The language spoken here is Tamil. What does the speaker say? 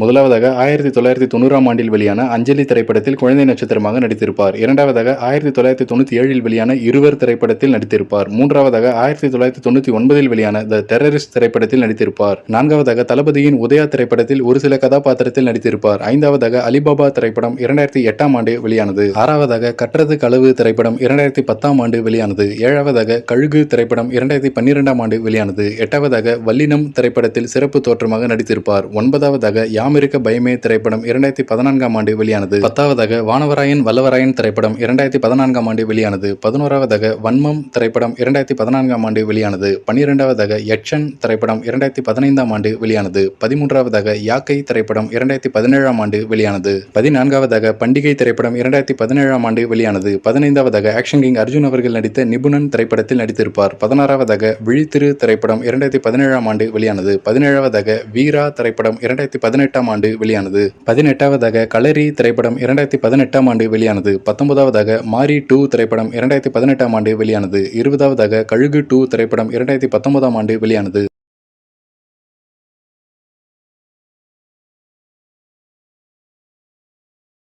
முதலாவதாக ஆயிரத்தி தொள்ளாயிரத்தி தொண்ணூறாம் ஆண்டில் வெளியான அஞ்சலி திரைப்படத்தில் குழந்தை நட்சத்திரமாக நடித்திருப்பார். இரண்டாவதாக ஆயிரத்தி தொள்ளாயிரத்தி தொண்ணூற்றி ஏழில் வெளியான இருவர் திரைப்படத்தில் நடித்திருப்பார். மூன்றாவதாக ஆயிரத்தி தொள்ளாயிரத்தி தொண்ணூற்றி ஒன்பதில் வெளியான த டெரரிஸ்ட் திரைப்படத்தில் நடித்திருப்பார். நான்காவதாக தளபதியின் உதயா திரைப்படத்தில் ஒரு சில கதாபாத்திரத்தில் நடித்திருப்பார். ஐந்தாவதாக அலிபாபா திரைப்படம் இரண்டாயிரத்தி எட்டாம் ஆண்டு வெளியானது. ஆறாவதாக கற்றது களவு திரைப்படம் இரண்டாயிரத்தி பத்தாம் ஆண்டு வெளியானது. ஏழாவதாக கழுகு திரைப்படம் இரண்டாயிரத்தி பன்னிரெண்டாம் ஆண்டு வெளியானது. எட்டாவதாக வல்லினம் திரைப்படத்தில் சிறப்பு தோற்றமாக நடித்திருப்பார். ஒன்பதாவதாக இருக்க பயமே திரைப்படம் இரண்டாயிரத்தி பதினான்காம் ஆண்டு வெளியானது. பத்தாவதாக வானவராயன் வல்லவராயன் திரைப்படம் இரண்டாயிரத்தி பதினான்காம் ஆண்டு வெளியானது. பதினோராவதாக வன்மம் திரைப்படம் இரண்டாயிரத்தி பதினான்காம் ஆண்டு வெளியானது. பன்னிரெண்டாவதாக யக்ஷன் திரைப்படம் இரண்டாயிரத்தி பதினைந்தாம் ஆண்டு வெளியானது. பதிமூன்றாவதாக யாக்கை திரைப்படம் இரண்டாயிரத்தி பதினேழாம் ஆண்டு வெளியானது. பதினான்காவதாக பண்டிகை திரைப்படம் இரண்டாயிரத்தி பதினேழாம் ஆண்டு வெளியானது. பதினைந்தாவதாக ஆக்ஷன் கிங் அர்ஜுன் அவர்கள் நடித்த நிபுணன் திரைப்படத்தில் நடித்திருப்பார். பதினாறாவதாக விழித்திரு திரைப்படம் இரண்டாயிரத்தி பதினேழாம் ஆண்டு வெளியானது. பதினேழாவதாக வீரா திரைப்படம் இரண்டாயிரத்தி பதினெட்டு பதினெட்டாம் ஆண்டு வெளியானது. பதினெட்டாவதாக களரி திரைப்படம் இரண்டாயிரத்தி பதினெட்டாம் ஆண்டு வெளியானது. பத்தொன்பதாவதாக மாரி டூ திரைப்படம் இரண்டாயிரத்தி பதினெட்டாம் ஆண்டு வெளியானது. இருபதாவதாக கழுகு டூ திரைப்படம் இரண்டாயிரத்தி பத்தொன்பதாம் ஆண்டு வெளியானது.